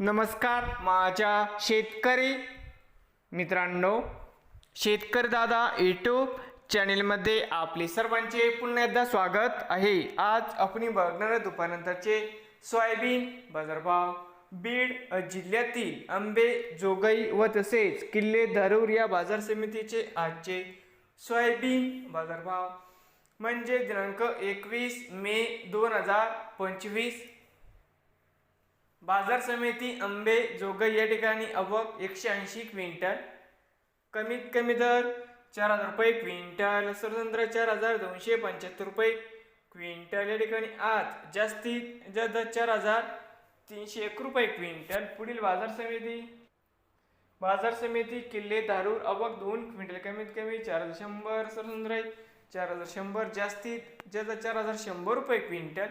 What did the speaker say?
नमस्कार माझ्या शेतकरी मित्रांनो शेतकरी दादा यूट्यूब चॅनेलमध्ये आपले सर्वांचे पुन्हा एकदा स्वागत आहे. आज आपण बघणार दुपारनंतरचे सोयाबीन बाजारभाव बीड जिल्ह्यातील आंबे जोगई व तसेच किल्ले धरूर या बाजार समितीचे आजचे सोयाबीन बाजारभाव. म्हणजे दिनांक एकवीस मे दोन हजार पंचवीस. बाजार समिती आंबे जोगई या ठिकाणी अवक एकशे ऐंशी क्विंटल. कमीत कमी दर चार हजार रुपये क्विंटल. स्वतंत्र चार हजार दोनशे पंच्याहत्तर रुपये क्विंटल. या ठिकाणी आज जास्तीत जास्त चार हजार तीनशे एक रुपये क्विंटल. पुढील बाजार समिती. बाजार समिती किल्ले दारूर अवक दोन क्विंटल. कमीत कमी चार हजार शंभर. स्वतंत्र चार हजार शंभर. जास्तीत जास्त चार हजार शंभर रुपये क्विंटल.